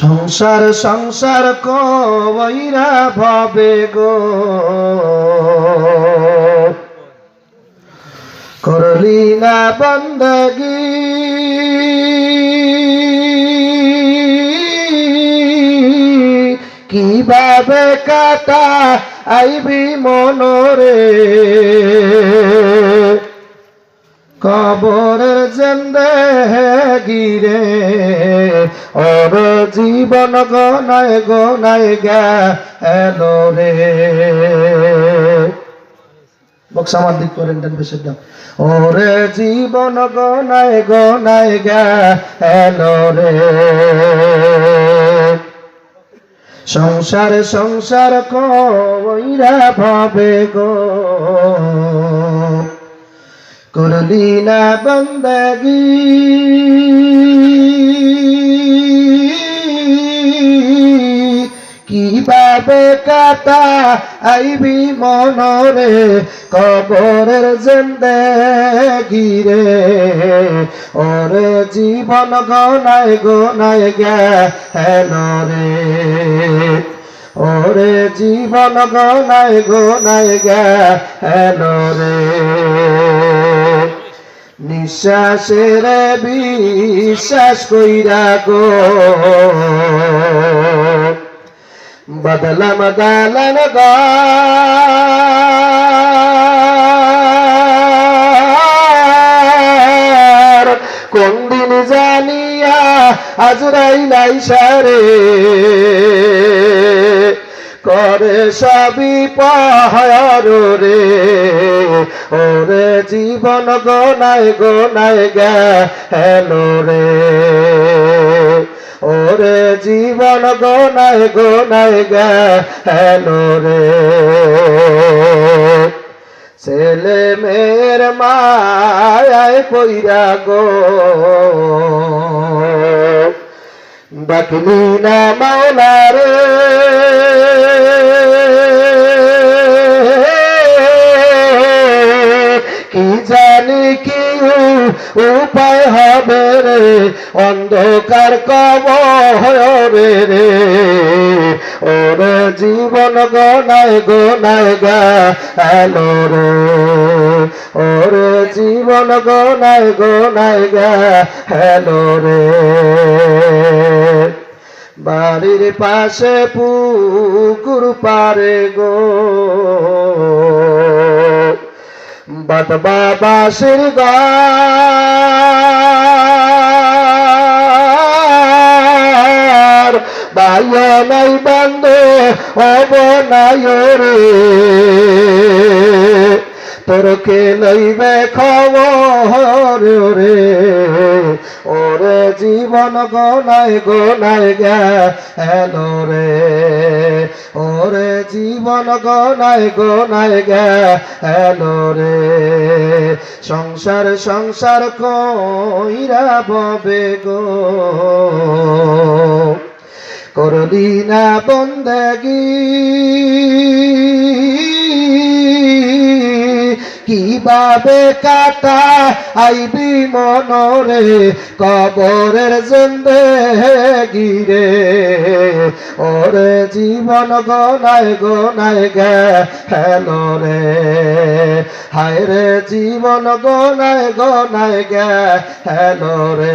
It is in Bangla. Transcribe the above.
সংসার সংসার কইরা ভাবে গো। করলি না বন্দগি। কীভাবে কাটা আইবি মনরে? কবরের গিরে, ওর জীবন গনায় গনায় গেলো রে। বক্স আমার দিক করেন ডান বেশি দাম ওরে জীবন গনায় গনায় গেলো রে। সংসার সংসার কইরা ভাবে গো। করলি না বন্দগি। কীভাবে কাটা আইবি মনরে, কবরের জেন্দেগি রে। ওরে জীবন গনায় গনায় গেল রে। ওরে জীবন গনায় গনায় গেল রে। নিঃশ্বাসের বিশ্বাস কইরা গো। বদলাম দালন কোন দিন জানিয়া আজরাই নাই সারে করে সবই পাহাড় রে। ওরে জীবন গোনায় গোনায় গেলো রে। ওরে জীবন গোনায় গোনায় গেলো রে। ছেলে মেয়ের মায়ায় পইরা গো। ডাকলি না মাওলা রে। উপায় হবে রে, অন্ধকার কবরে রে। ওরে জীবন গনায় গনায় গেলো রে। ওরে জীবন গনায় গনায় গেলো রে। বাড়ির পাশে পুকুর পারে গো। বাট বাবাসির গার বাইয়া নাই বান্ধে অবনায় রে। তোর কে লইবে খবর রে? ওরে জীবন গনায় গনায় গেলো রে। ওরে জীবন গনায় গনায় গেল রে। সংসার সংসার কইরা ববে গো। করলি না বন্দগি। কীভাবে কাটা আইবি মনরে? কবরের জন্দে গিরে ওরে জীবন গনায় গনায় গেলো রে। হায় রে, জীবন গনায় গনায় গেলো রে।